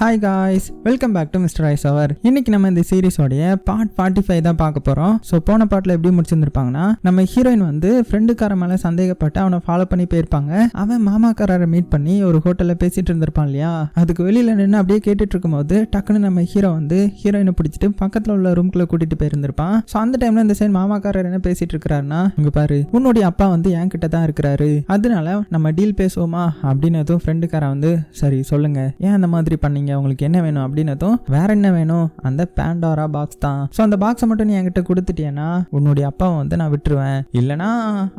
Hi guys welcome back to mister ice hour இன்னைக்கு நம்ம இந்த சீரிஸோடைய பார்ட் ஃபார்ட்டி ஃபைவ் தான் பார்க்க போகிறோம் ஸோ போன பாட்டில் எப்படி முடிச்சிருந்துருப்பாங்கன்னா நம்ம ஹீரோயின் வந்து ஃப்ரெண்டுக்கார மேலே சந்தேகப்பட்டு அவனை ஃபாலோ பண்ணி போயிருப்பாங்க. அவன் மாமாக்காரரை மீட் பண்ணி ஒரு ஹோட்டலில் பேசிட்டு இருந்திருப்பான் இல்லையா? அதுக்கு வெளியில் நின்று அப்படியே கேட்டுட்டு இருக்கும்போது டக்குன்னு நம்ம ஹீரோ வந்து ஹீரோயினை பிடிச்சிட்டு பக்கத்தில் உள்ள ரூம்குள்ளே கூட்டிட்டு போயிருந்திருப்பான். ஸோ அந்த டைமில் இந்த சைடு மாமாக்காரர் என்ன பேசிட்டு இருக்கிறாருன்னா இங்கே பாரு உன்னுடைய அப்பா வந்து என் கிட்ட தான் இருக்கிறாரு. அதனால நம்ம டீல் பேசுவோமா? அப்படின்னதும் ஃப்ரெண்டுக்காரன் வந்து சரி சொல்லுங்க. ஏன் அந்த மாதிரி பண்ணீங்க? உங்களுக்கு என்ன வேணும் அப்படின்னதும் வேற என்ன வேணும்? அந்த பேண்டோரா பாக்ஸ் தான். ஸோ அந்த பாக்ஸை மட்டும் நீ என்கிட்ட கொடுத்துட்டியன்னா உன்னுடைய அப்பாவை வந்து நான் விட்டுருவேன். இல்லைனா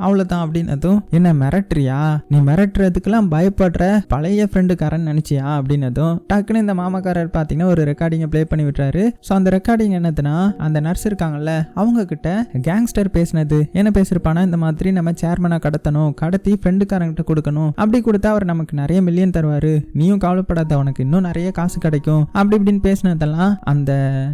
அவ்வளோதான் அப்படின்னதும் என்ன மிரட்டுறியா? நீ மிரட்டுறதுக்கெல்லாம் பயப்படுற பழைய ஃப்ரெண்டுக்காரன் நினைச்சியா? அப்படின்னதும் டக்குன்னு இந்த மாமாக்காரர் பார்த்தீங்கன்னா ஒரு ரெக்கார்டிங்கை ப்ளே பண்ணி விட்டுறாரு. ஸோ அந்த ரெக்கார்டிங் என்னதுன்னா அந்த நர்ஸ் இருக்காங்கல்ல அவங்க கிட்ட கேங்ஸ்டர் பேசினது. என்ன பேசியிருப்பானா இந்த மாதிரி நம்ம சேர்மனை கடத்தணும் கடத்தி ஃப்ரெண்டுக்காரங்கிட்ட கொடுக்கணும். அப்படி கொடுத்தா அவர் நமக்கு நிறைய மில்லியன் தருவார். நீயும் கவலைப்படாத உனக்கு இன்னும் நிறைய காசு கிடைக்கும். அப்படி இப்படின்னு பேசினதெல்லாம் அந்த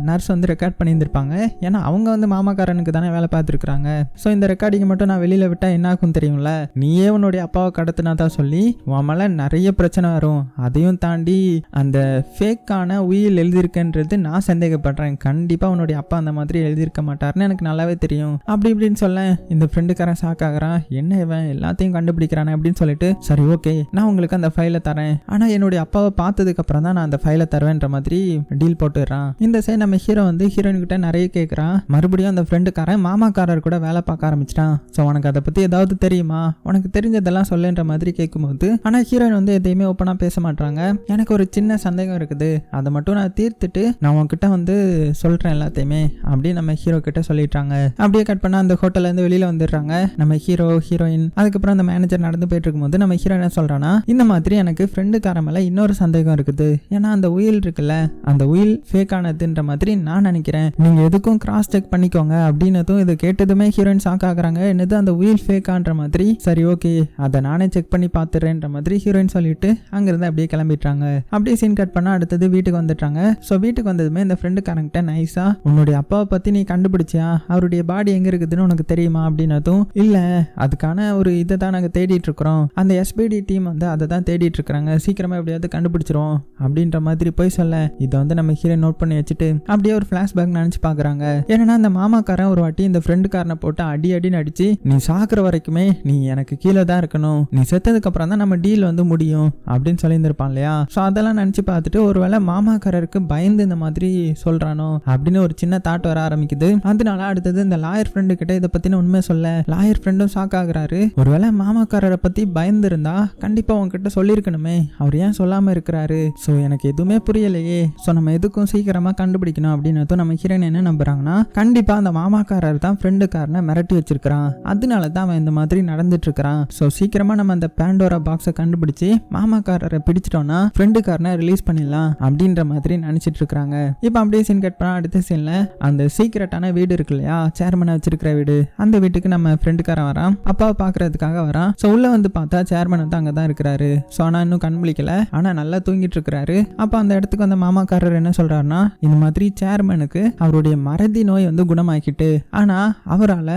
நர்ஸ் வந்து ரெக்கார்ட் பண்ணியிருந்திருப்பாங்க. ஏன்னா அவங்க வந்து மாமாக்காரனுக்கு தானே வேலை பார்த்துருக்குறாங்க. ஸோ இந்த ரெக்கார்டிங்கை மட்டும் நான் வெளியில் விட்டால் என்ன ஆகும் தெரியும்ல? நீயே உன்னுடைய அப்பாவை கடத்தினா தான் சொல்லி உன் மேலே நிறைய பிரச்சனை வரும். அதையும் தாண்டி அந்த ஃபேக்கான உயில் எழுதியிருக்குன்றது நான் சந்தேகப்படுறேன். கண்டிப்பாக உன்னுடைய அப்பா அந்த மாதிரி எழுதியிருக்க மாட்டார்னு எனக்கு நல்லாவே தெரியும். அப்படி இப்படின்னு சொல்ல இந்த ஃப்ரெண்டுக்காரன் ஷாக் ஆகிறான். என்ன இவன்? எல்லாத்தையும் கண்டுபிடிக்கிறானே அப்படின்னு சொல்லிட்டு சரி ஓகே நான் உங்களுக்கு அந்த ஃபைலை தரேன். ஆனால் என்னுடைய அப்பாவை பார்த்ததுக்கு அப்புறம் தான் நான் அந்த ஃபைலை தருவேன்ற மாதிரி டீல் போட்டுடுறான். இந்த சைடு நம்ம ஹீரோ வந்து ஹீரோயின் கிட்ட நிறைய கேட்குறான் மறுபடியும் அந்த ஃப்ரெண்டுக்காரன் மாமாக்காரர் கூட வேலை பார்க்க ஆரம்பிச்சிட்டான். ஸோ உனக்கு அதை பற்றி ஏதாவது தெரியுமா? உனக்கு தெரிஞ்சதெல்லாம் சொல்லுன்ற மாதிரி கேட்கும்போது ஆனால் ஹீரோயின் வந்து எதையுமே ஓப்பனாக பேச மாட்டாங்க எனக்கு ஒரு சின்ன சந்தேகம் இருக்குது. அதை மட்டும் நான் தீர்த்துட்டு நான் உன்கிட்ட வந்து சொல்கிறேன் எல்லாத்தையுமே அப்படின்னு நம்ம ஹீரோ கிட்ட சொல்லிட்டாங்க அப்படியே கட் பண்ணால் அந்த ஹோட்டல்ல இருந்து வெளியில் வந்துடுறாங்க. நம்ம ஹீரோ ஹீரோயின் அதுக்கப்புறம் அந்த மேனேஜர் நடந்து போயிட்டு இருக்கும்போது நம்ம ஹீரோ என்ன சொல்கிறான்னா இந்த மாதிரி எனக்கு ஃப்ரெண்டுக்கார மேலே இன்னொரு சந்தேகம் இருக்குது. ஏன்னா அந்த உயில் இருக்குல்ல அந்த உயில் ஃபேக் ஆனதுன்ற மாதிரி நான் நினைக்கிறேன். நீங்கள் எதுக்கும் கிராஸ் செக் பண்ணிக்கோங்க அப்படின்னதும் இதை கேட்டதுமே ஹீரோயின் ஷாக் ஆகுறாங்க. என்னது அந்த உயில் ஃபேக்கான்ற மாதிரி? சரி ஓகே அதை நானே செக் பண்ணி பார்த்துறேன்ற மாதிரி ஹீரோயின் சொல்லிட்டு அங்கேருந்து அப்படியே கிளம்பிட்டாங்க அப்படியே சீன் கட் பண்ணால் அடுத்தது வீட்டுக்கு வந்துட்டாங்க ஸோ வீட்டுக்கு வந்ததுமே இந்த ஃப்ரெண்டுக்காரங்கிட்ட நைஸாக உன்னுடைய அப்பாவை பற்றி நீ கண்டுபிடிச்சியா? அவருடைய பாடி எங்கே இருக்குதுன்னு உனக்கு தெரியுமா? அப்படின்னதும் இல்லை அதுக்கான ஒரு இதை தான் நாங்கள் தேடிட்டு இருக்கிறோம். அந்த எஸ்பிடி டீம் வந்து அதை தான் தேடிட்டு இருக்கிறாங்க. சீக்கிரமாக எப்படியாவது கண்டுபிடிச்சிரும் அப்படின்ற மாதிரி போய் சொல்ல இதை வந்து நம்ம ஹீரோ நோட் பண்ணி வச்சுட்டு அப்படியே ஒரு ஃபிளாஷ்பேக் நினச்சி பார்க்குறாங்க. ஏன்னா அந்த மாமாக்காரன் ஒரு வாட்டி இந்த ஃப்ரெண்டுக்காரனை போட்டு அடி அடின்னு அடிச்சு நீ சாக்குற வரைக்குமே நீ எனக்கு கீழே தான் இருக்கணும். நீ செத்ததுக்கு அப்புறம் தான் நம்ம டீல் வந்து முடியும். அப்படின்னு சொல்லியிருந்திருப்பான் இல்லையா? ஸோ அதெல்லாம் நினச்சி பார்த்துட்டு ஒருவேளை மாமாக்காரருக்கு பயந்து இந்த மாதிரி சொல்றானோ அப்படின்னு ஒரு சின்ன தாட் வர ஆரம்பிக்குது. அதனால அடுத்தது இந்த லாயர் ஃப்ரெண்டு கிட்ட இதை பத்தின உண்மை சொல்ல லாயர் ஃப்ரெண்டும் ஷாக் ஆகுறாரு. ஒருவேளை மாமாக்காரரை பத்தி பயந்து இருந்தா கண்டிப்பா உங்ககிட்ட சொல்லியிருக்கணுமே. அவர் ஏன் சொல்லாம இருக்கிறாரு? ஸோ எனக்கு எதுவுமே புரியலையே. ஸோ நம்ம எதுக்கும் சீக்கிரமாக கண்டுபிடிக்கணும் அப்படின்னு நம்ம ஹீரோயின் என்ன நம்புறாங்கன்னா கண்டிப்பாக அந்த மாமாக்காரர் தான் ஃப்ரெண்டுக்காரனை மிரட்டி வச்சிருக்கிறான். அதனால தான் அவன் இந்த மாதிரி நடந்துட்டு இருக்கிறான் ஸோ சீக்கிரமாக நம்ம அந்த பேண்டோரா பாக்ஸை கண்டுபிடிச்சு மாமாக்காரரை பிடிச்சிட்டோம்னா ஃப்ரெண்டுக்காரனை ரிலீஸ் பண்ணிடலாம் அப்படின்ற மாதிரி நினச்சிட்டு இருக்கிறாங்க இப்போ அப்படியே சீன் கட் பண்ணால் அடுத்த சீனில் அந்த சீக்கிரட்டான வீடு இருக்கு இல்லையா? சேர்மனை வச்சிருக்கிற வீடு. அந்த வீட்டுக்கு நம்ம ஃப்ரெண்டுக்காரன் வரான். அப்பாவை பார்க்கறதுக்காக வரான். ஸோ உள்ளே வந்து பார்த்தா சேர்மன் வந்து அங்கே தான் இருக்கிறாரு. ஸோ ஆனால் இன்னும் கண் முழிக்கல ஆனால் நல்லா தூங்கிட்டு இருக்கிறாரு அப்போ அந்த இடத்துக்கு வந்த மாமாக்காரர் என்ன சொல்கிறாருன்னா இந்த மாதிரி சேர்மனுக்கு அவருடைய மறதி நோய் வந்து குணமாக்கிட்டு ஆனால் அவரால்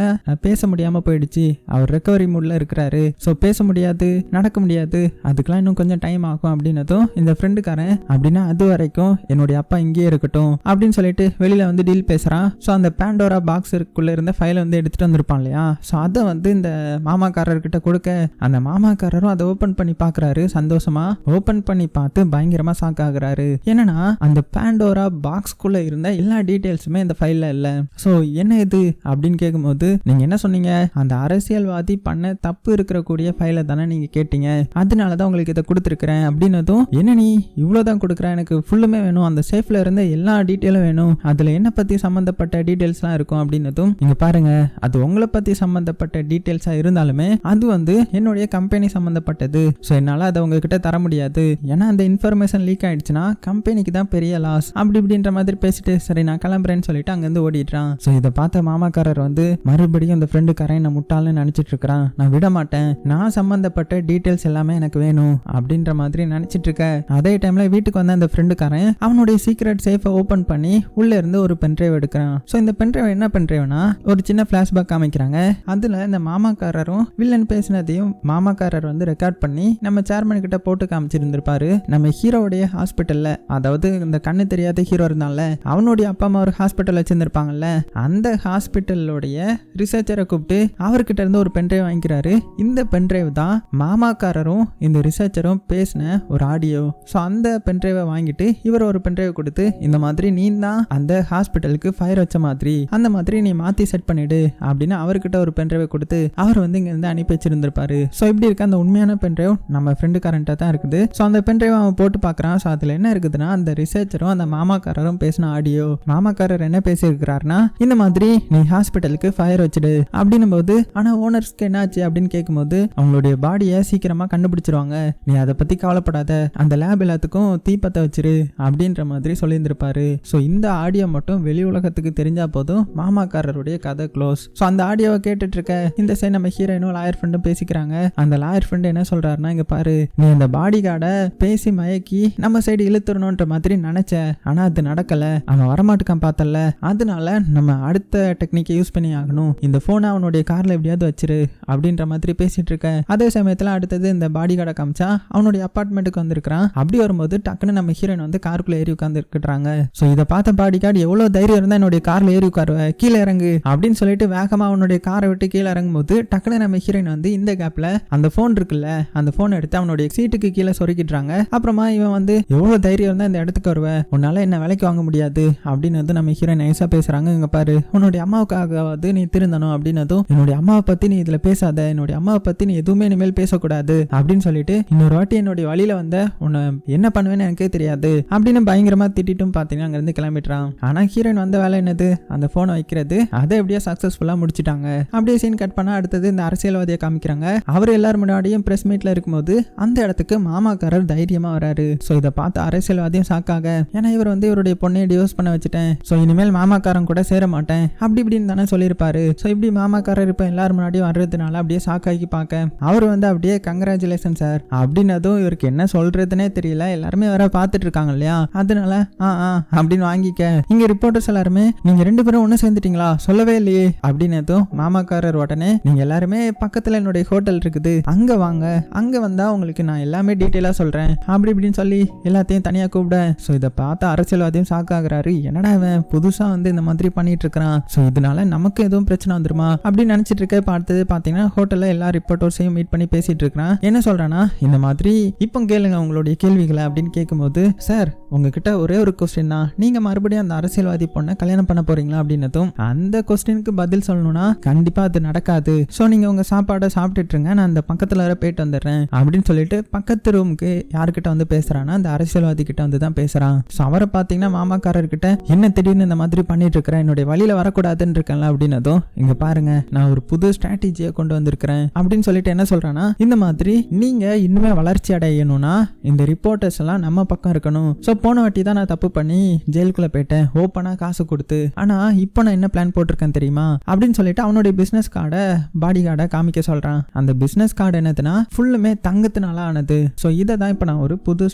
பேச முடியாமல் போயிடுச்சு. அவர் ரெக்கவரி மூடில் இருக்கிறாரு. ஸோ பேச முடியாது நடக்க முடியாது. அதுக்கெலாம் இன்னும் கொஞ்சம் டைம் ஆகும் அப்படின்னதும் இந்த ஃப்ரெண்டுக்காரன் அப்படின்னா அது வரைக்கும் என்னுடைய அப்பா இங்கேயே இருக்கட்டும் அப்படின்னு சொல்லிட்டு வெளியில் வந்து டீல் பேசுகிறான் ஸோ அந்த பேண்டோரா பாக்ஸுக்குள்ள இருந்த ஃபைலை வந்து எடுத்துகிட்டு வந்திருப்பான் இல்லையா? ஸோ அதை வந்து இந்த மாமாக்காரர்கிட்ட கொடுக்க அந்த மாமாக்காரரும் அதை ஓப்பன் பண்ணி பார்க்குறாரு சந்தோஷமாக ஓப்பன் பண்ணி பார்த்து பயங்கரமாக சாக்கா ஆகுறாரு. என்னன்னா அந்த பேண்டோரா பாக்ஸ்குள்ள இருந்த எல்லா டீட்டெயில்ஸுமே இந்த ஃபைல்ல இல்லை. ஸோ என்ன இது? அப்படின்னு கேட்கும்போது நீங்க என்ன சொன்னீங்க? அந்த அரசியல்வாதி பண்ண தப்பு இருக்கிற கூடிய ஃபைலை தானே நீங்க கேட்டீங்க. அதனால தான் உங்களுக்கு இதை கொடுத்துருக்குறேன் அப்படின்னதும் என்ன நீ? இவ்வளோதான் கொடுக்குறேன் எனக்கு ஃபுல்லுமே வேணும். அந்த சேஃப்ல இருந்த எல்லா டீட்டெயிலும் வேணும். அதில் என்ன பற்றி சம்மந்தப்பட்ட டீட்டெயில்ஸ்லாம் இருக்கும்? அப்படின்னதும் நீங்க பாருங்க. அது உங்களை பற்றி சம்மந்தப்பட்ட டீட்டெயில்ஸாக இருந்தாலுமே அது வந்து என்னுடைய கம்பெனி சம்மந்தப்பட்டது ஸோ என்னால் அதை உங்ககிட்ட தர முடியாது. ஏன்னா அந்த இன்ஃபர்மேஷன் லீக் ஆயிடுச்சுன்னா கம்பெனிக்கு தான் பெரிய லாஸ் அப்படி இப்படின்ற மாதிரி பேசிட்டு சரி நான் கிளம்புறேன்னு சொல்லிட்டு அங்கேருந்து ஓடிடுறான். ஸோ இதை பார்த்த மாமாக்காரர் வந்து மறுபடியும் அந்த ஃப்ரெண்டுக்காரன் என்ன முட்டாள்னு நினச்சிட்டு இருக்கிறான். நான் விட மாட்டேன். நான் சம்மந்தப்பட்ட டீட்டெயில்ஸ் எல்லாமே எனக்கு வேணும் அப்படின்ற மாதிரி நினச்சிட்டு இருக்க. அதே டைம்ல வீட்டுக்கு வந்த அந்த ஃப்ரெண்டுக்காரன் அவனுடைய சீக்ரெட் சேஃபை ஓப்பன் பண்ணி உள்ள இருந்து ஒரு பென்ட்ரைவ் எடுக்கிறான். ஸோ இந்த பென்ட்ரைவ் என்ன பென்ட்ரைவ்னா ஒரு சின்ன ஃபிளாஷ்பேக் காமிக்கிறாங்க. அதில் இந்த மாமாக்காரரும் வில்லன் பேசினதையும் மாமாக்காரர் வந்து ரெக்கார்ட் பண்ணி நம்ம சேர்மன் கிட்ட போட்டு காமிச்சிருந்திருப்பாரு. நம்ம ஹீரோவுடைய ஹாஸ்பிட்டலில் அதாவது இந்த கண்ணு தெரியாத ஹீரோ இருந்தால அவனுடைய அப்பா அம்மா ஒரு ஹாஸ்பிட்டல் வச்சுருந்துருப்பாங்கல்ல அந்த ஹாஸ்பிட்டலுடைய ரிசர்ச்சரை கூப்பிட்டு அவர்கிட்ட இருந்து ஒரு பென்ட்ரைவ் வாங்கிக்கிறாரு. இந்த பென்ட்ரைவ் தான் மாமாக்காரரும் இந்த ரிசர்ச்சரும் பேசின ஒரு ஆடியோ ஸோ அந்த பென்ட்ரைவை வாங்கிட்டு இவர் ஒரு பென்ட்ரைவ் கொடுத்து இந்த மாதிரி நீ தான் அந்த ஹாஸ்பிட்டலுக்கு ஃபயர் வச்ச மாதிரி அந்த மாதிரி நீ மாற்றி செட் பண்ணிடு அப்படின்னு அவர்கிட்ட ஒரு பென்ட்ரைவை கொடுத்து அவர் வந்து இங்கேருந்து அனுப்பி வச்சிருந்திருப்பாரு. ஸோ இப்படி இருக்க அந்த உண்மையான பென்ட்ரைவ் நம்ம ஃப்ரெண்டு கரண்ட்டாக தான் இருக்குது. ஸோ அந்த பென்ட்ரைவ் அவன் போட்டு பார்க்குறான் ஸோ அதில் என்ன இருக்குதுன்னா அந்த ரிசர்ச்சரும் அந்த மாமாக்காரரும் பேசின ஆடியோ மாமாக்காரர் என்ன பேசியிருக்கிறாருன்னா இந்த மாதிரி நீ ஹாஸ்பிட்டலுக்கு ஃபயர் வச்சிடு அப்படின்னும் போது ஆனால் ஓனர்ஸ்க்கு என்னாச்சு? அப்படின்னு கேட்கும்போது அவங்களுடைய பாடியை சீக்கிரமாக கண்டுபிடிச்சிருவாங்க. நீ அதை பற்றி கவலைப்படாத. அந்த லேப் எல்லாத்துக்கும் தீப்பத்தை வச்சிரு அப்படின்ற மாதிரி சொல்லியிருந்திருப்பாரு. ஸோ இந்த ஆடியோ மட்டும் வெளி உலகத்துக்கு தெரிஞ்சா போதும் மாமாக்காரருடைய கதை க்ளோஸ் ஸோ அந்த ஆடியோவை கேட்டுட்டு இருக்க இந்த சைடு நம்ம ஹீரோயினும் லாயர் ஃப்ரெண்டும் பேசிக்கிறாங்க. அந்த லாயர் ஃப்ரெண்டு என்ன சொல்றாருன்னா இங்க பாரு நீ அந்த பாடி கார்டை பேசி மயக்கி நம்ம சைடு இழுத்துடணுன்ற மாதிரி நினச்சேன். ஆனா அது நடக்கல. அவன் வரமாட்டுக்கான் பார்த்தல. அதனால நம்ம அடுத்த டெக்னிக்கை யூஸ் பண்ணி ஆகணும். இந்த போனை அவனுடைய கார்ல எப்படியாவது வச்சிரு அப்படின்ற மாதிரி பேசிட்டு இருக்க அதே சமயத்துல அடுத்தது இந்த பாடி கார்டை காமிச்சா அவனுடைய அப்பார்ட்மெண்ட்டுக்கு வந்திருக்கிறான். அப்படி வரும்போது டக்குன்னு நம்ம ஹீரோயின் வந்து காருக்குள்ள ஏறி உட்கார்ந்து இருக்கிறாங்க ஸோ இதை பார்த்த பாடி கார்டு எவ்வளவு தைரியம் இருந்தா என்னுடைய கார்ல ஏறி உட்காருவ? கீழே இறங்கு அப்படின்னு சொல்லிட்டு வேகமா அவனுடைய காரை விட்டு கீழே இறங்கும் போது டக்குன்னு நம்ம ஹீரோயின் வந்து இந்த கேப்ல அந்த போன் இருக்குல்ல அந்த போன் எடுத்து அவனுடைய சீட்டுக்கு கீழே சொருக்கிடுறாங்க அப்புறமா இவன் வந்து எவ்வளோ தைரியம் இருந்தால் இந்த இடத்துக்கு வருவ உன்னால் என்ன வேலைக்கு வாங்க முடியாது? அப்படின்னு வந்து நம்ம ஹீரோயின் நைஸாக பேசுகிறாங்க இங்கே பாரு. உன்னுடைய அம்மாவுக்காகவாவது நீ திருந்தணும் அப்படின்னதும் என்னுடைய அம்மாவை பற்றி நீ இதில் பேசாத என்னுடைய அம்மாவை பற்றி நீ எதுவுமே இனிமேல் பேசக்கூடாது அப்படின்னு சொல்லிட்டு இன்னொரு வாட்டி என்னுடைய வழியில் வந்த உன்னை என்ன பண்ணுவேன்னு எனக்கே தெரியாது அப்படின்னு பயங்கரமாக திட்டிட்டும் பார்த்தீங்கன்னா அங்கேருந்து கிளம்பிட்டுறான் ஆனால் ஹீரோயின் வந்த வேலை என்னது? அந்த ஃபோனை வைக்கிறது. அதை எப்படியோ சக்ஸஸ்ஃபுல்லாக முடிச்சிட்டாங்க. அப்படியே சீன் கட் பண்ணால் அடுத்தது இந்த அரசியல்வாதியை காமிக்கிறாங்க. அவர் எல்லாரும் முன்னாடியும் ப்ரெஸ் மீட்டில் இருக்கும்போது அந்த இடத்துக்கு மாமாக்காரர் தைரியமாக வராரு. ஸோ இதை பார்த்து அரசியல்வாதியும் சாக்காக. ஏன்னா இவர் வந்து இவருடைய பொண்ணையை டிவோர்ஸ் பண்ண வச்சுட்டேன். ஸோ இனிமேல் மாமாக்காரன் கூட சேர மாட்டேன். அப்படி இப்படின்னு தானே சொல்லியிருப்பாரு. ஸோ இப்படி மாமாக்காரர் இப்போ எல்லாரும் முன்னாடியும் வர்றதுனால அப்படியே சாக்காக்கி பார்க்க. அவர் வந்து அப்படியே கங்க்ராச்சுலேஷன் சார் அப்படின்னதும் இவருக்கு என்ன சொல்றதுனே தெரியல. எல்லாருமே வேற பார்த்துட்டு இருக்காங்க இல்லையா? அதனால ஆ ஆ அப்படின்னு வாங்கிக்க. இங்க ரிப்போர்ட்டர்ஸ் எல்லாருமே நீங்க ரெண்டு பேரும் ஒன்று சேர்ந்துட்டீங்களா? சொல்லவே இல்லையே. அப்படின்னதும் மாமாக்காரர் உடனே நீங்க எல்லாருமே பக்கத்துல என்னுடைய ஹோட்டல் இருக்குது. அங்க வாங்க. அங்க வந்தா உங்களுக்கு நான் எல்லாமே டீட்டெயிலா சொல்றேன். அப்படி இப்படின்னு சொல்லி எல்லாத்தையும் தனியாக கூப்பிட. ஸோ இதை பார்த்து அரசியல்வாதியும் சாக்காகிறாரு என்னடா இவன் புதுசாக வந்து இந்த மாதிரி பண்ணிட்டு இருக்கிறான். ஸோ இதனால நமக்கு எதுவும் பிரச்சனை வந்துருமா? அப்படின்னு நினச்சிட்டு இருக்க பார்த்தது பார்த்தீங்கன்னா ஹோட்டலில் எல்லா ரிப்போர்ட்டர்ஸையும் மீட் பண்ணி பேசிட்டு இருக்கிறான். என்ன சொல்கிறானா இந்த மாதிரி இப்போ கேளுங்க உங்களுடைய கேள்விகளை அப்படின்னு கேட்கும்போது சார் உங்ககிட்ட ஒரே ஒரு கொஸ்டின் தான். நீங்கள் மறுபடியும் அந்த அரசியல்வாதி பொண்ணை கல்யாணம் பண்ண போறீங்களா? அப்படின்னதும் அந்த கொஸ்டினுக்கு பதில் சொல்லணும்னா கண்டிப்பாக அது நடக்காது. ஸோ நீங்கள் உங்கள் சாப்பாடை சாப்பிட்டுட்டு இருங்க. நான் அந்த பக்கத்தில் வர போயிட்டு வந்துடுறேன். அப்படின்னு சொல்லிட்டு பக்கத்து ரூமுக்கு யார்கிட்ட வந்து பேசுகிறான்னா அந்த அரசியல்வாதி கிட்ட வந்து தான் பேசுறான். ஸோ அவரை பார்த்தீங்கன்னா மாமாக்காரர்கிட்ட என்ன திடீர்னு இந்த மாதிரி பண்ணிட்டு இருக்கிறேன் என்னுடைய வழியில வரக்கூடாதுன்னு இருக்கேன்ல அப்படின்னதும் இங்க பாருங்க நான் ஒரு புது ஸ்ட்ராட்டஜியை கொண்டு வந்திருக்கிறேன். அப்படின்னு சொல்லிட்டு என்ன சொல்றான்னா இந்த மாதிரி நீங்க இன்னுமே வளர்ச்சி அடையணும்னா இந்த ரிப்போர்ட்டர்ஸ் எல்லாம் நம்ம பக்கம் இருக்கணும். ஸோ போன வாட்டி தான் நான் தப்பு பண்ணி ஜெயிலுக்குள்ள போயிட்டேன். ஓப்பனாக காசு கொடுத்து. ஆனா இப்போ நான் என்ன பிளான் போட்டிருக்கேன் தெரியுமா? அப்படின்னு சொல்லிட்டு அவனுடைய பிசினஸ் கார்டை பாடி கார்டை காமிக்க சொல்றான். அந்த பிசினஸ் கார்டு என்னதுன்னா ஃபுல்லுமே தங்கத்தினால ஆனது. ஸோ இதை தான் இப்போ நான் ஒரு புது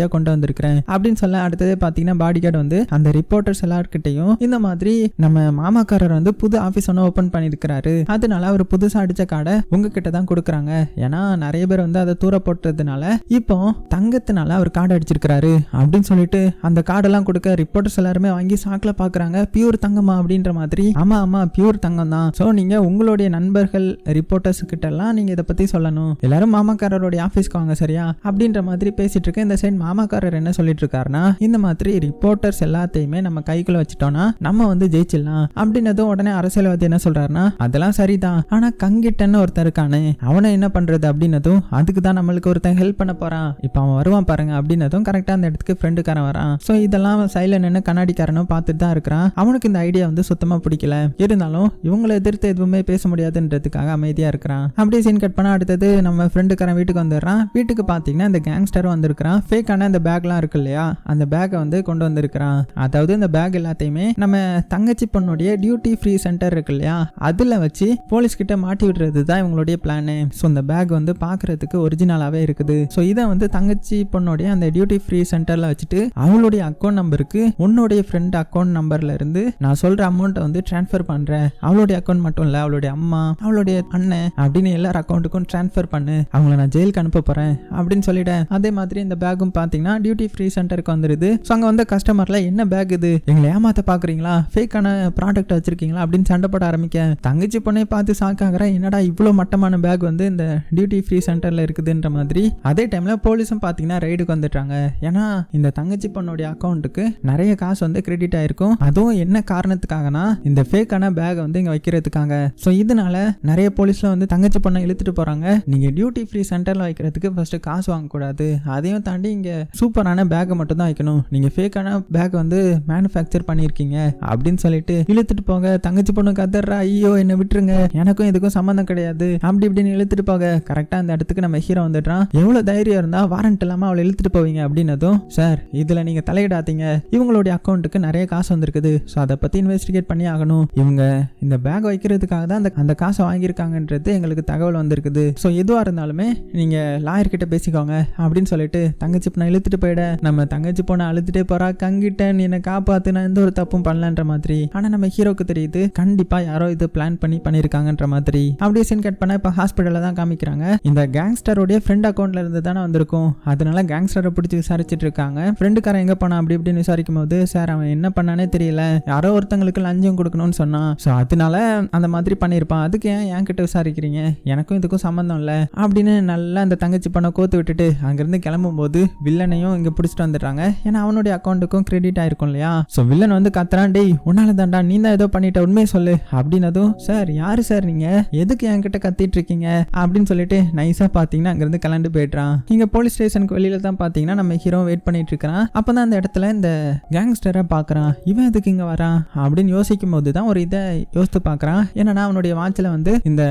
ஸ்ட்ராட்டஜியா கொண்டு வந்திருக்கிறேன் அப்படின்னு சொல்ல அடுத்தது பார்த்தீங்கன்னா பாடி கார்டு வந்து அந்த ரிப்போர்ட்டர்ஸ் எல்லாருக்கிட்டையும் இந்த மாதிரி நம்ம மாமாக்காரர் வந்து புது ஆஃபீஸ் ஒன்று ஓப்பன் பண்ணியிருக்கிறாரு அதனால அவர் புதுசாக அடிச்ச கார்டை உங்ககிட்ட தான் கொடுக்குறாங்க. ஏன்னா நிறைய பேர் வந்து அதை தூர போட்டதுனால இப்போ தங்கத்தினால அவர் கார்டு அடிச்சிருக்கிறாரு அப்படின்னு சொல்லிட்டு அந்த கார்டெல்லாம் கொடுக்க ரிப்போர்ட்டர்ஸ் எல்லாருமே வாங்கி சாக்கில் பார்க்குறாங்க பியூர் தங்கமா அப்படின்ற மாதிரி. ஆமா ஆமா பியூர் தங்கம் தான். ஸோ நீங்க உங்களுடைய நண்பர்கள் ரிப்போர்ட்டர்ஸ் கிட்டலாம் நீங்கள் நீங்க இதை பத்தி சொல்லணும். எல்லாரும் மாமாக்காரருடைய ஆஃபீஸ்க்கு வாங்க சரியா? அப்படின்ற மாதிரி பேசிட்டு இருக்க இந்த சைட் மாமாக்காரர் என்ன சொல்லிட்டு இருக்காருன்னா இந்த மாதிரி ரிப்போர்ட்டர்ஸ் எல்லாத்தையுமே நம்ம கைக்குள்ள வச்சுட்டோம்னா நம்ம வந்து ஜெயிச்சிடலாம். அப்படின்னதும் உடனே அரசியல்வாதி என்ன சொல்றாருன்னா அதெல்லாம் சரிதான். ஆனா கங்கிட்டன்னு ஒருத்தன் இருக்கானே அவனை என்ன பண்றது? அப்படின்னதும் அதுக்கு தான் நம்மளுக்கு ஒருத்தன் ஹெல்ப் பண்ண போறான். இப்போ அவன் வருவான் பாருங்க. அப்படின்னதும் கரெக்டா அந்த இடத்துக்கு ஃப்ரெண்டுக்காரன் வரான். ஸோ இதெல்லாம் சைலன் என்ன கண்ணாடிக்காரனும் பார்த்துட்டு தான் இருக்கிறான். அவனுக்கு இந்த ஐடியா வந்து சுத்தமா பிடிக்கல. இருந்தாலும் இவங்களை எதிர்த்து எதுவுமே பேச முடியாதுன்றதுக்காக அமைதியா இருக்கிறான். அப்படியே சீன் கட் பண்ணா அடுத்தது நம்ம ஃப்ரெண்டுக்காரன் வீட்டுக்கு வந்துடுறான். வீட்டுக்கு பார்த்தீங்கன்னா இந்த கேங்ஸ்டர் வந்திருக்கிறான். ஃபேக்கான இந்த பேக்லாம் இருக்கு இல்லையா அந்த பேக்கை வந்து கொண்டு வந்திருக்கிறான். அதாவது இந்த பேக் எல்லாத்தையுமே நம்ம தங்கச்சி பொண்ணுடைய டியூட்டி ஃப்ரீ சென்டர் இருக்கு இல்லையா அதில் வச்சு போலீஸ் கிட்ட மாட்டி விடுறது தான் இவங்களுடைய பிளானு ஸோ இந்த பேக் வந்து பார்க்கறதுக்கு ஒரிஜினலாகவே இருக்குது. ஸோ இதை வந்து தங்கச்சி பொண்ணுடைய அந்த டியூட்டி ஃப்ரீ சென்டரில் வச்சுட்டு அவளுடைய அக்கௌண்ட் நம்பருக்கு உன்னுடைய ஃப்ரெண்ட் அக்கௌண்ட் நம்பர்ல இருந்து நான் சொல்ற அமௌண்ட்டை வந்து ட்ரான்ஸ்ஃபர் பண்ணுறேன் அவளுடைய அக்கௌண்ட் மட்டும் இல்லை அவளுடைய அம்மா அவளுடைய அண்ணன் அப்படின்னு எல்லார் அக்கௌண்ட்டுக்கும் ட்ரான்ஸ்ஃபர் பண்ணு. அவங்கள நான் ஜெயிலுக்கு அனுப்ப போகிறேன் அப்படின்னு சொல்லிட்டேன். அதே மாதிரி இந்த பேக்கும் பார்த்து பார்த்தீங்கன்னா டியூட்டி ஃப்ரீ சென்டருக்கு வந்துருது. ஸோ அங்கே வந்து கஸ்டமரில் என்ன பேக் இது? எங்களை ஏமாத்த பார்க்குறீங்களா ஃபேக்கான ப்ராடக்ட் வச்சிருக்கீங்களா? அப்படின்னு சண்டை போட ஆரம்பிக்க. தங்கச்சி பொண்ணை பார்த்து சாக்காகிறேன் என்னடா இவ்வளோ மட்டமான பேக் வந்து இந்த டியூட்டி ஃப்ரீ சென்டரில் இருக்குதுன்ற மாதிரி? அதே டைமில் போலீஸும் பார்த்தீங்கன்னா ரைடுக்கு வந்துட்டாங்க. ஏன்னா இந்த தங்கச்சி பொண்ணுடைய அக்கௌண்ட்டுக்கு நிறைய காசு வந்து கிரெடிட் ஆயிருக்கும். அதுவும் என்ன காரணத்துக்காகனா இந்த ஃபேக்கான பேகை வந்து இங்கே வைக்கிறதுக்காக. ஸோ இதனால நிறைய போலீஸில் வந்து தங்கச்சி பொண்ணை இழுத்துட்டு போகிறாங்க நீங்கள் டியூட்டி ஃப்ரீ சென்டரில் வைக்கிறதுக்கு ஃபஸ்ட்டு காசு வாங்கக்கூடாது. அதையும் தாண்டி இங்கே சூப்பரான பேக்கை மட்டும் தான் வைக்கணும். நீங்கள் ஃபேக்கான பேக் வந்து மேனுஃபேக்சர் பண்ணியிருக்கீங்க அப்படின்னு சொல்லிட்டு இழுத்துட்டு போங்க. தங்கச்சி பொண்ணு கதறா ஐயோ என்ன விட்டுருங்க. எனக்கும் இதுக்கும் சம்மந்தம் கிடையாது. அப்படி இப்படின்னு இழுத்துட்டு போக கரெக்டாக அந்த இடத்துக்கு நம்ம ஹீரோ வந்துடுறான். எவ்வளோ தைரியம் இருந்தால் வாரண்ட் இல்லாமல் அவளை இழுத்துட்டு போவீங்க அப்படின்னதும் சார் இதுல நீங்க தலையிடாதீங்க. இவங்களுடைய அக்கௌண்ட்டுக்கு நிறைய காசு வந்திருக்குது. ஸோ அதை பற்றி இன்வெஸ்டிகேட் பண்ணி ஆகணும். இவங்க இந்த பேக் வைக்கிறதுக்காக தான் அந்த அந்த காசை வாங்கியிருக்காங்கன்றது எங்களுக்கு தகவல் வந்திருக்குது. ஸோ எதுவாக இருந்தாலுமே நீங்கள் லாயர் கிட்ட பேசிக்கோங்க. அப்படின்னு சொல்லிட்டு தங்கச்சி பொண்ணை இழுத்துட்டு போயிட. நம்ம தங்கச்சி பொண்ணை அழுத்துட்டே போறா கங்கிட்டேன் நீ என்னை காப்பாத்து நான் எந்த ஒரு தப்பும் பண்ணலன்ற மாதிரி. ஆனா நம்ம ஹீரோக்கு தெரியுது கண்டிப்பா யாரோ இது பிளான் பண்ணி பண்ணியிருக்காங்கன்ற மாதிரி. அப்படியே சீன் கட் பண்ண இப்போ ஹாஸ்பிட்டலில் தான் காமிக்கிறாங்க. இந்த கேங்ஸ்டருடைய ஃப்ரெண்ட் அக்கௌண்ட்ல இருந்து தானே வந்திருக்கும். அதனால கேங்ஸ்டரை பிடிச்சி விசாரிச்சுட்டு இருக்காங்க. ஃப்ரெண்டுக்காரன் எங்க போனா அப்படி இப்படின்னு விசாரிக்கும் போது சார் அவன் என்ன பண்ணானே தெரியல. யாரோ ஒருத்தங்களுக்கு லஞ்சம் கொடுக்கணும்னு சொன்னான். ஸோ அதனால அந்த மாதிரி பண்ணியிருப்பான் அதுக்கு ஏன் என்கிட்ட விசாரிக்கிறீங்க? எனக்கும் இதுக்கும் சம்மந்தம் இல்லை. அப்படின்னு நல்லா அந்த தங்கச்சி பண்ண கோத்து விட்டுட்டு அங்கேருந்து கிளம்பும்போது வில்லனையும் இங்கே பிடிச்சிட்டு வந்துடுறாங்க. ஏன்னா அவனுடைய அக்கௌண்ட்டுக்கும் கிரெடிட் ஆயிருக்கும் இல்லையா? ஸோ வில்லன் வந்து கத்துறான் டேய் உன்னால தாண்டா நீ தான் ஏதோ பண்ணிட்ட உண்மையை சொல்லு. அப்படின்னதும் சார் யாரு சார் நீங்க? எதுக்கு என்கிட்ட கத்திட்டு இருக்கீங்க? அப்படின்னு சொல்லிட்டு நைஸா பாத்தீங்கன்னா அங்கிருந்து கிளம்பி போயிடுறான். நீங்க போலீஸ் ஸ்டேஷனுக்கு வெளியில தான் பாத்தீங்கன்னா நம்ம ஹீரோ வெயிட் பண்ணிட்டு இருக்கிறான். அப்பதான் அந்த இடத்துல இந்த கேங்ஸ்டரை பாக்குறான். இவன் எதுக்கு இங்க வரான்? அப்படின்னு யோசிக்கும் போது தான் ஒரு இதை யோசித்து பாக்குறான். ஏன்னா அவனுடைய வாட்சில் வந்து இந்த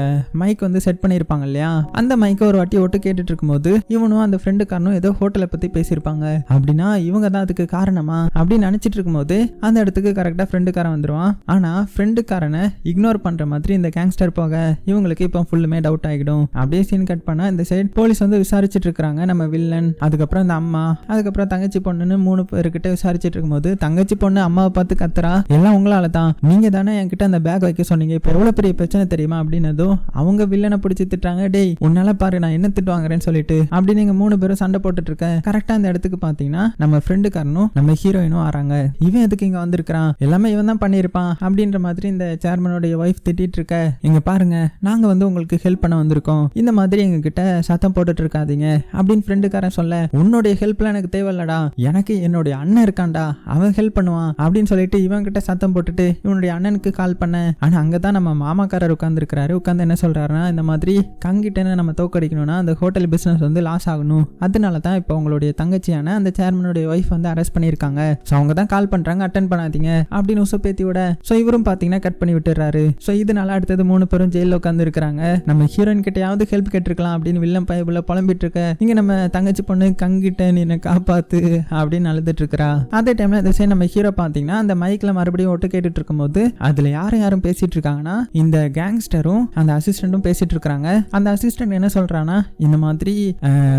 மைக் வந்து செட் பண்ணியிருப்பாங்க இல்லையா? அந்த மைக்கை ஒரு வாட்டி ஒட்டு கேட்டுட்டு இருக்கும்போது இவனும் அந்த ஃப்ரெண்டுக்காரனும் ஏதோ ஹோட்டலை பத்தி பேசியிருப்பாங்க. அப்படின்னா இவங்க தான் அதுக்கு காரணமா? அப்படின்னு நினைச்சிட்டு இருக்கும்போது அந்த இடத்துக்கு கரெக்டா ஃப்ரெண்டுக்காரன் வந்துருவான். ஆனா ஃப்ரெண்டுக்காரனை இக்னோர் பண்ற மாதிரி இந்த கேங்ஸ்டர் போக இவங்களுக்கு இப்போ ஃபுல்லுமே டவுட் ஆகிடும். அப்படியே சீன் கட் பண்ணால் இந்த சைடு போலீஸ் வந்து விசாரிச்சுட்டு இருக்காங்க நம்ம வில்லன் அதுக்கப்புறம் இந்த அம்மா அதுக்கப்புறம் தங்கச்சி பொண்ணுன்னு மூணு பேர்கிட்ட விசாரிச்சுட்டு இருக்கும்போது தங்கச்சி பொண்ணு அம்மாவை பார்த்து கத்துறா? எல்லாம் உங்களால தான். நீங்க தானே என்கிட்ட அந்த பேக் வைக்க சொன்னீங்க. இப்போ எவ்வளவு பெரிய பிரச்சனை தெரியுமா அப்படின்னதும் அவங்க வில்லனை பிடிச்சி திட்டுறாங்க. டேய் உன்னால பாரு நான் என்ன திட்டு வாங்குறேன்னு சொல்லிட்டு. அப்படி நீங்க மூணு பேரும் சண்டை போட்டுட்டு இருக்க. கரெக்டாக அந்த இடத்துக்கு பார்த்தீங்கன்னா நம்ம ஃப்ரெண்டுக்காரனும் நம்ம ஹீரோயினும் வராங்க இவன் எதுக்கு இங்கே வந்திருக்கிறான்? எல்லாமே இவன் தான் பண்ணியிருப்பான். அப்படின்ற மாதிரி இந்த சேர்மனுடைய ஒய்ஃப் திட்டிட்டு இருக்க இங்கே பாருங்க நாங்கள் வந்து உங்களுக்கு ஹெல்ப் பண்ண வந்திருக்கோம். இந்த மாதிரி எங்ககிட்ட சத்தம் போட்டுட்டு இருக்காதீங்க. அப்படின்னு ஃப்ரெண்டுக்காரன் சொல்ல உன்னுடைய ஹெல்ப்லாம் எனக்கு தேவையில்லடா. எனக்கு என்னுடைய அண்ணன் இருக்கான்டா. அவன் ஹெல்ப் பண்ணுவான். அப்படின்னு சொல்லிட்டு இவன் கிட்ட சத்தம் போட்டுட்டு இவனுடைய அண்ணனுக்கு கால் பண்ண. அங்கே தான் நம்ம மாமாக்காரர் உட்காந்துருக்கிறாரு உட்காந்து என்ன சொல்கிறாருன்னா இந்த மாதிரி கங்கிட்டன்னு நம்ம தோக்கடிக்கணும்னா அந்த ஹோட்டல் பிஸ்னஸ் வந்து லாஸ் ஆகணும். அதனால தான் இப்போ உங்களுடைய தங்கச்சியான அந்த சேர்மனுடைய ஒய்ஃப் வந்து அரெஸ்ட் பண்ணியிருக்காங்க. ஸோ அவங்க தான் கால் பண்றாங்க அட்டன் பண்ணாதீங்க அப்படின்னு உசப்பேத்தி ஸோ இவரும் பார்த்தீங்கன்னா கட் பண்ணி விட்டுறாரு. ஸோ இதனால அடுத்தது மூணு பேரும் ஜெயிலில் உட்காந்து இருக்கிறாங்க நம்ம ஹீரோயின் கிட்டயாவது ஹெல்ப் கேட்டிருக்கலாம் அப்படின்னு வில்லம் பயபுல புலம்பிட்டு இருக்க நீங்க நம்ம தங்கச்சி பொண்ணு கங்கிட்ட நீ காப்பாத்து அப்படின்னு அழுதுட்டு இருக்கிறா. அதே டைம்ல இந்த சைடு நம்ம ஹீரோ பார்த்தீங்கன்னா அந்த மைக்ல மறுபடியும் ஒட்டு கேட்டுட்டு இருக்கும்போது அதுல யாரும் யாரும் பேசிட்டு இருக்காங்கன்னா இந்த கேங்ஸ்டரும் அந்த அசிஸ்டண்ட்டும் பேசிட்டு இருக்காங்க அந்த அசிஸ்டன்ட் என்ன சொல்றான்னா இந்த மாதிரி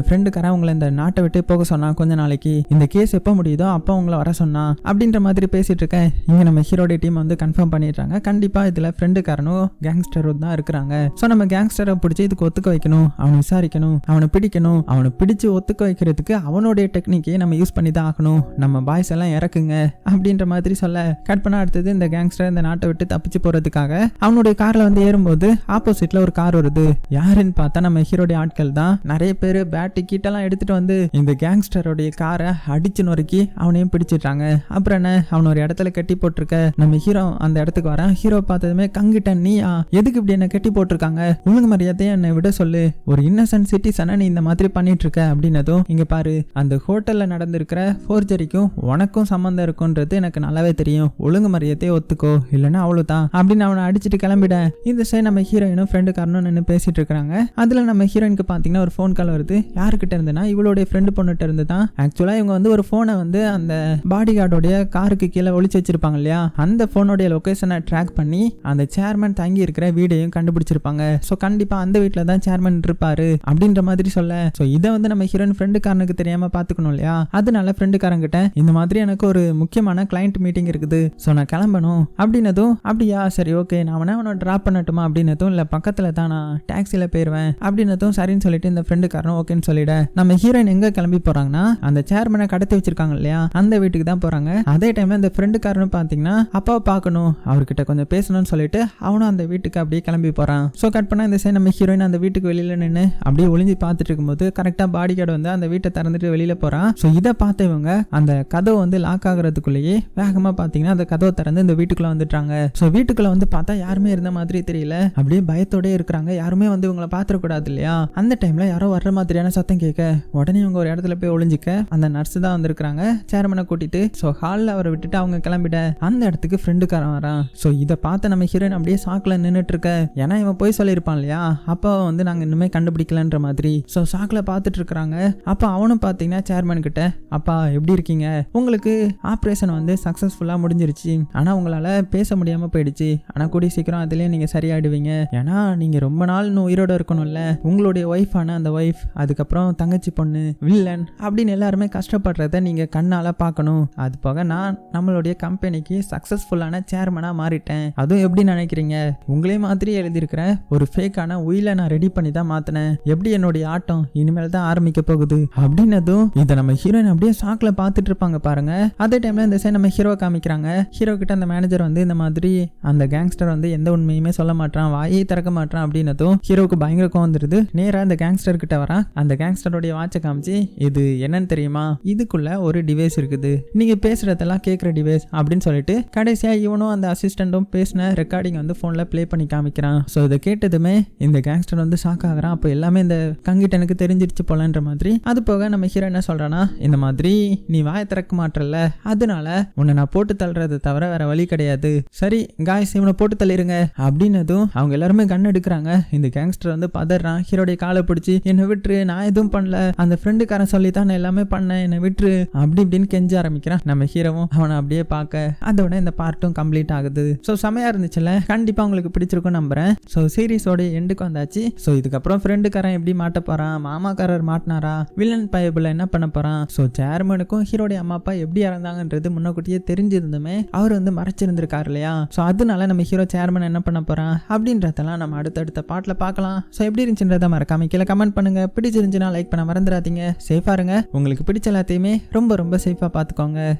ஃப்ரெண்டுக்காரன் உங்களை இந்த நாட்டை விட்டு போக சொன்னா கொஞ்ச நாளைக்கு இந்த கேஸ் எப்போ முடியுதோ அப்போ உங்களை வர சொன்னா அப்படின்ற மாதிரி பேசிட்டு இருக்கேன். இங்க நம்ம ஹீரோட டீம் வந்து கன்ஃபார்ம் பண்ணிடுறாங்க. கண்டிப்பா இதுல ஃப்ரெண்டுக்காரனும் கேங்ஸ்டரும் தான் இருக்கிறாங்க. ஸோ நம்ம கேங்ஸ்டரை பிடிச்சி இதுக்கு ஒத்துக்க வைக்கணும். அவனை விசாரிக்கணும். அவனை பிடிக்கணும். அவனை பிடிச்சு ஒத்துக்க வைக்கிறதுக்கு அவனுடைய டெக்னிக்கே நம்ம யூஸ் பண்ணி தான் ஆகணும். நம்ம பாய்ஸ் எல்லாம் இறக்குங்க அப்படின்ற மாதிரி சொல்ல கட் பண்ண அடுத்தது இந்த கேங்ஸ்டர் இந்த நாட்டை விட்டு தப்பிச்சு போறதுக்காக அவனுடைய கார்ல வந்து ஏறும்போது ஆப்போசிட்ல ஒரு கார் வருது. யாருன்னு பார்த்தா நம்ம ஹீரோடைய ஆட்கள் தான். நிறைய பேர் பேட்டு கீட்டெல்லாம் எடுத்துட்டு வந்து இந்த கேங்ஸ்டருடைய காரை அடிச்சு நொறுக்கி அவனையும் பிடிச்சிட்டாங்க. அப்புறம் என்ன? அவனை ஒரு இடத்துல கட்டி போட்டிருக்க. நம்ம ஹீரோ அந்த இடத்துக்கு வரான். ஹீரோ பார்த்ததுமே கங்கிட்ட நீயா? எதுக்கு இப்படி என்ன கட்டி போட்டிருக்காங்க? ஒழுங்கு மரியாதையை என்னை விட சொல்லு. ஒரு இன்னசென்ட் சிட்டிசனை நீ இந்த மாதிரி பண்ணிட்டு இருக்க அப்படின்னதும் இங்க பாரு அந்த ஹோட்டல்ல நடந்திருக்கிற ஃபோர்ஜரிக்கும் உனக்கும் சம்மந்தம் இருக்குன்றது எனக்கு நல்லாவே தெரியும். ஒழுங்கு மரியாதையை ஒத்துக்கோ. இல்லைன்னா அவ்வளவுதான். அப்படின்னு அவனை அடிச்சுட்டு கிளம்பிட இந்த சைடு நம்ம ஹீரோயினும் ஃப்ரெண்டு காரணம் நின்று பேசிட்டு இருக்காங்க. அதுல நம்ம ஹீரோயினுக்கு பாத்தீங்கன்னா ஒரு ஃபோன் கால் வருது. யாருக்கிட்ட இருந்துன்னா இவளுடைய ஃப்ரெண்டு பொண்ணு பொண்ணுகிட்ட இருந்து தான் ஆக்சுவலா இவங்க வந்து ஒரு ஃபோனை வந்து அந்த பாடி கார்டோடைய காருக்கு கீழே ஒழிச்சு வச்சிருப்பாங்க இல்லையா? அந்த ஃபோனோடைய லொக்கேஷனை ட்ராக் பண்ணி அந்த சேர்மன் தங்கி இருக்கிற வீடையும் கண்டுபிடிச்சிருப்பாங்க. ஸோ கண்டிப்பா அந்த வீட்டில் தான் சேர்மன் இருப்பாரு அப்படின்ற மாதிரி சொல்ல. ஸோ இதை வந்து நம்ம ஹீரோயின் ஃப்ரெண்டுக்காரனுக்கு தெரியாம பாத்துக்கணும் இல்லையா? அதனால ஃப்ரெண்டுக்காரங்கிட்ட இந்த மாதிரி எனக்கு ஒரு முக்கியமான கிளைண்ட் மீட்டிங் இருக்குது. ஸோ நான் கிளம்பணும். அப்படின்னதும் அப்படியா சரி ஓகே நான் வேணா அவனை ட்ராப் பண்ணட்டுமா? அப்படின்னதும் இல்லை பக்கத்தில் தான் நான் டாக்ஸியில் போயிடுவேன் அப்படின்னதும் சரின்னு சொல்லிட்டு இந்த ஃப்ரெண்டுக்காரனும் ஓகேன்னு சொல்லிட. நம்ம ஹீரோயின் எங்கே கிளம்பி போறாங்கன்னா அந்த சேர்மனை கடத்தி வச்சிருக்காங்க இல்லையா? அந்த வீட்டுக்கு தான் போறாங்க. அதே டைம்ல அந்த ஃப்ரெண்டுக்காரனும் பாத்தீங்கன்னா அப்பாவை பார்க்கணும் அவர்கிட்ட கொஞ்சம் பேசணும்னு சொல்லிட்டு அவனும் அந்த வீட்டுக்கு அப்படியே கிளம்பி போறான். ஸோ கட் பண்ணா இந்த சைடு நம்ம ஹீரோயின் அந்த வீட்டுக்கு வெளியில நின்று அப்படியே ஒளிஞ்சு பார்த்துட்டு இருக்கும்போது கரெக்டா பாடி கார்டு வந்து அந்த வீட்டை திறந்துட்டு வெளியில போறான். ஸோ இதை பார்த்த இவங்க அந்த கதவு வந்து லாக் ஆகுறதுக்குள்ளேயே வேகமா பாத்தீங்கன்னா அந்த கதவை திறந்து இந்த வீட்டுக்குள்ள வந்துட்டாங்க. ஸோ வீட்டுக்குள்ள வந்து பார்த்தா யாருமே இருந்த மாதிரி தெரியல. அப்படியே பயத்தோடயே இருக்கிறாங்க. யாருமே வந்து இவங்கள பாத்திரக்கூடாது இல்லையா? அந்த டைம்ல யாரோ வர்ற மாதிரியான சத்தம் கேட்க உடனே இவங்க ஒரு இடத்துல போய் ஒளிஞ்சிக்க. அந்த நர்ஸ் தான் வந்திருக்கிறாங்க. சேர்மனை கூட்டிட்டு ஸோ ஹாலில் அவரை விட்டுட்டு அவங்க கிளம்பிட அந்த இடத்துக்கு ஃப்ரெண்டுக்காரன் வரான். ஸோ இதை பார்த்து நம்ம ஹீரோயின் அப்படியே சாக்கில் நின்றுட்டு இருக்க. ஏன்னா இவன் போய் சொல்லியிருப்பான் இல்லையா? அப்போ வந்து நாங்கள் இன்னுமே கண்டுபிடிக்கலன்ற மாதிரி. ஸோ சாக்கில் பார்த்துட்டு இருக்கிறாங்க. அப்போ அவனும் பார்த்தீங்கன்னா சேர்மன் கிட்ட அப்பா எப்படி இருக்கீங்க? உங்களுக்கு ஆப்ரேஷன் வந்து சக்ஸஸ்ஃபுல்லாக முடிஞ்சிருச்சு. ஆனால் உங்களால் பேச முடியாமல் போயிடுச்சு. ஆனால் கூடிய சீக்கிரம் அதுலேயே நீங்கள் சரியாயிடுவீங்க. ஏன்னா நீங்கள் ரொம்ப நாள் இன்னும் உயிரோட இருக்கணும்ல. உங்களுடைய ஒய்ஃபான அந்த ஒய்ஃப் அதுக்கப்புறம் தங்கச்சி பொண்ணு வில்லன் அப்படின்னு எல்லாருமே கஷ்டப்படுறத நீங்கள் கண்ணால் பார்க்கணும். அது போக நான் நம்மளுடைய கம்பெனிக்கு சக்ஸஸ்ஃபுல்லான சேர்மனாக மாறிட்டேன். அதுவும் எப்படி நினைக்கிறீங்க? உங்களே மாதிரி எழுதியிருக்கிற ஒரு ஃபேக்கான உயிலை நான் ரெடி பண்ணி தான் மாற்றினேன் எப்படி என்னுடைய ஆட்டம் இனிமேல் தான் ஆரம்பிக்க போகுது? அப்படின்னதும் இதை நம்ம ஹீரோயின் அப்படியே சாக்கில் பார்த்துட்டு இருப்பாங்க பாருங்க. அதே டைமில் இந்த சைடு நம்ம ஹீரோ காமிக்கிறாங்க. ஹீரோ கிட்ட அந்த மேனேஜர் வந்து இந்த மாதிரி அந்த கேங்ஸ்டர் வந்து எந்த உண்மையுமே சொல்ல மாட்டான் வாயை திறக்க மாட்டான் அப்படின்னதும் ஹீரோவுக்கு பயங்கர கோவம் வந்துருது. நேராக அந்த கேங்ஸ்டர் கிட்ட வரான். அந்த கேங்ஸ்டருடைய வாட்சை காமிச்சு இது என்னன்னு தெரியுமா? இதுக்குள்ள ஒரு டிவைஸ் இருக்குது. நீங்க பேசுறதெல்லாம் கேட்குற டிவைஸ் அப்படின்னு சொல்லிட்டு கடைசியா இவனும் அந்த அசிஸ்டண்ட்டும் பேசின ரெக்கார்டிங் வந்து ஃபோனில் ப்ளே பண்ணி காமிக்கிறான். ஸோ இதை கேட்டதுமே இந்த கேங்ஸ்டர் வந்து ஷாக் ஆகுறான். அப்போ எல்லாமே இந்த கங்கிட்டனுக்கு தெரிஞ்சிருச்சு போலன்ற மாதிரி. அது போக நம்ம ஹீரோ என்ன சொல்றான்னா இந்த மாதிரி நீ வாய திறக்க மாட்டல அதனால உன்னை நான் போட்டு தள்ளுறது தவிர வேற வழி கிடையாது. சரி காய்ஸ் இவனை போட்டு தள்ளிருங்க. அப்படின்னதும் அவங்க எல்லாருமே கண் எடுக்கிறாங்க. இந்த கேங்ஸ்டர் வந்து பதறான். ஹீரோடைய காலை பிடிச்சி என்னை விட்டுரு நான் எதுவும் பண்ணல. அந்த ஃப்ரெண்டுக்காரன் தான் நான் எல்லாமே பண்ணேன். என்னை விட்டுரு. அப்படி இப்படின்னு கெஞ்ச ஆரம்பிக்கிறான். நம்ம ஹீரோவும் அவனை அப்படியே பார்க்க. அதோட இந்த பார்ட்டும் கம்ப்ளீட் ஆகுது. ஸோ செமையா இருந்துச்சுல கண்டிப்பா உங்களுக்கு பிடிச்சிருக்கும் நம்புறேன். ஸோ சீரீஸோட எண்டுக்கு வந்தாச்சு. ஸோ இதுக்கப்புறம் ஃப்ரெண்டுக்காரன் எப்படி மாட்ட போறான்? மாமாக்காரர் மாட்டினாரா? வில்லன் பயபிள் என்ன பண்ண போறான்? ஸோ சேர்மனுக்கும் ஹீரோடைய அம்மா அப்பா எப்படி இறந்தாங்கன்றது முன்னக்கூட்டியே தெரிஞ்சிருந்துமே அவர் வந்து மறைச்சிருந்திருக்காரு இல்லையா? ஸோ அதனால நம்ம ஹீரோ சேர்மன் என்ன பண்ண போறான்? அப்படின்றதெல்லாம் நம்ம அடுத்தடுத்த பாட்டில் பார்க்கலாம். ஸோ எப்படி இருந்துச்சுன்றத மறக்காம கீழே கமெண்ட் பண்ணுங்க. பிடிச்சிருந்துச்சுன்னா லைக் பண்ண மறந்துடாதீங்க. சேஃப் பாருங்க. உங்களுக்கு பிடிச்ச எல்லாத்தையுமே ரொம்ப ரொம்ப சேஃபாக பார்த்துக்கோங்க.